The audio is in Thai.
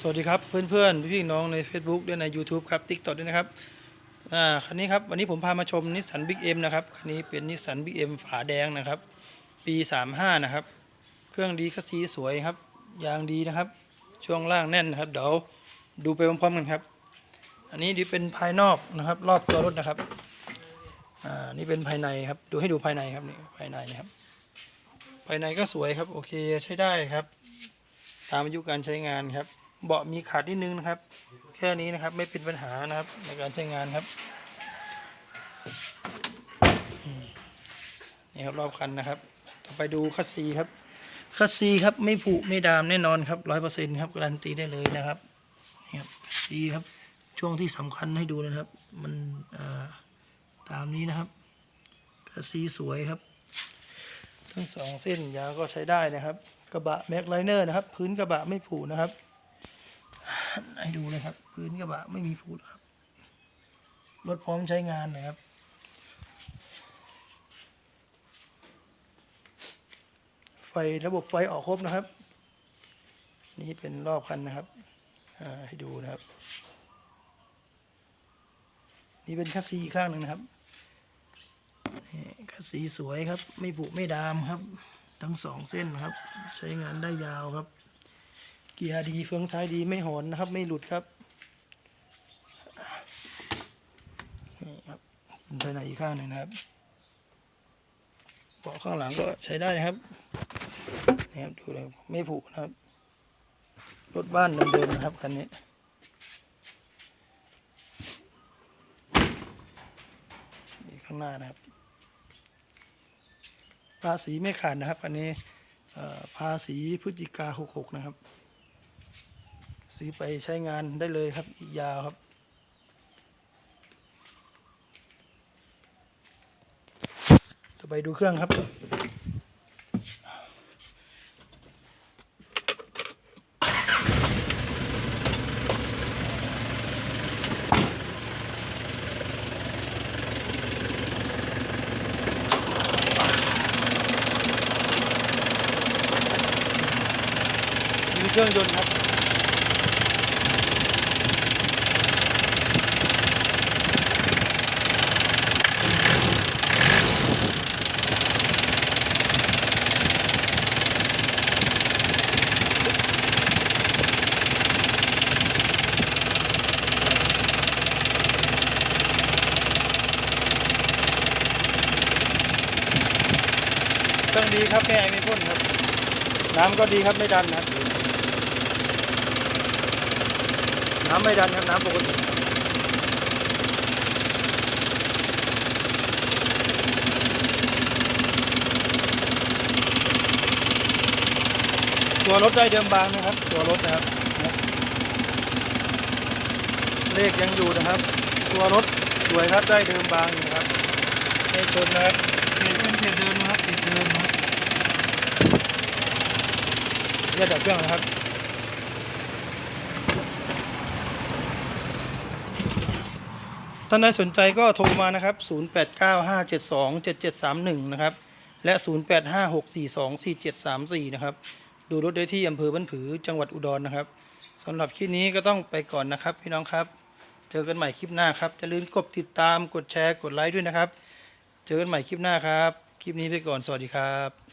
สวัสดีครับเพื่อนๆพี่ๆน้องใน Facebook ด้วยใน YouTube ครับ TikTok ด้วยนะครับอ่าคันนี้ครับวันนี้ผมพามาชมนิสสันบิ๊กเอ็มนะครับคันนี้เป็นนิสสันบิ๊กเอ็มฝาแดงนะครับ ปี 35 นะครับ เครื่องดีคัสซีสวยครับ ยางดีนะครับ ช่วงล่างแน่นนะครับ เดี๋ยวดูไปพร้อมๆกันครับ อันนี้ดีเป็นภายนอกนะครับ รอบตัวรถนะครับอ่านี่เป็นภายในครับดูให้ดูภายในครับนี่ภายในนะครับ ภายในก็สวยครับโอเคใช้ได้ครับ ตามอายุการใช้งานครับ เบาะมีขาดนิดนึงนะครับ แค่นี้นะครับไม่เป็นปัญหานะครับในการใช้งานครับนี่ครับรอบคันนะครับ ต่อไปดูคัสซีครับคัสซีครับไม่ผุไม่ดามแน่นอนครับร้อยเปอร์เซ็นต์ครับการันตีได้เลยนะครับนี่ครับคัสซีครับช่วงที่สำคัญให้ดูนะครับ มันอตามนี้นะครับคัสซีสวยครับ ทั้งสองเส้นยาวก็ใช้ได้นะครับ กระบะแม็กไลเนอร์นะครับ พื้นกระบะไม่ผุนะครับ ให้ดูเลยครับ พื้นกระบะไม่มีผุนะครับ รถพร้อมใช้งานนะครับ ไฟระบบไฟออกครบนะครับ นี่เป็นรอบคันนะครับให้ดูนะครับ นี่เป็นคัสซีข้างหนึ่งนะครับคัสซีสวยครับ ไม่ผุไม่ดามครับ ทั้งสองเส้นครับ ใช้งานได้ยาวครับ เกียร์ดีเฟืองท้ายดีไม่หอนนะครับ ไม่หลุดครับนี่ครับเป็นภายในอีกข้างหนึ่งนะครับเบาะข้างหลังก็ใช้ได้นะครับนี่ครับดูเลยไม่ผุนะครับรถบ้านเดิมๆนะครับคันนี้ข้างหน้านะครับภาษีไม่ขาดนะครับ อันนี้อ่อภาษีพฤศจิกาหกหกนะครับ ซื้อไปใช้งานได้เลยครับอีกยาวครับ ต่อไปดูเครื่องครับมีเครื่องยนต์ครับ เครื่องดีครับแค่ไอไม่พ่นครับ น้ำก็ดีครับไม่ดันนะครับน้ำไม่ดันครับน้ำปกติตัวรถได้เดิมบางนะครับ ตัวรถนะครับ เลขยังอยู่นะครับ ตัวรถสวยครับได้เดิมบางอยู่ครับไม่ชนนะครับ เพจเป็นเพจเดิมนะครับเพเดิมนะครับเรียกดับเครื่องนะครับท่านใดสนใจก็โทรมานะครับ 0895727731 นะครับ และ 0856424734 นะครับ ดูรถได้ที่อำเภอบ้านผือ จังหวัดอุดรนะครับสำหรับคลิปนี้ก็ต้องไปก่อนนะครับ พี่น้องครับ เจอกันใหม่คลิปหน้าครับ อย่าลืมกดติดตาม กดแชร์ กดไลค์ด้วยนะครับ เจอกันใหม่คลิปหน้าครับ คลิปนี้ไปก่อน สวัสดีครับ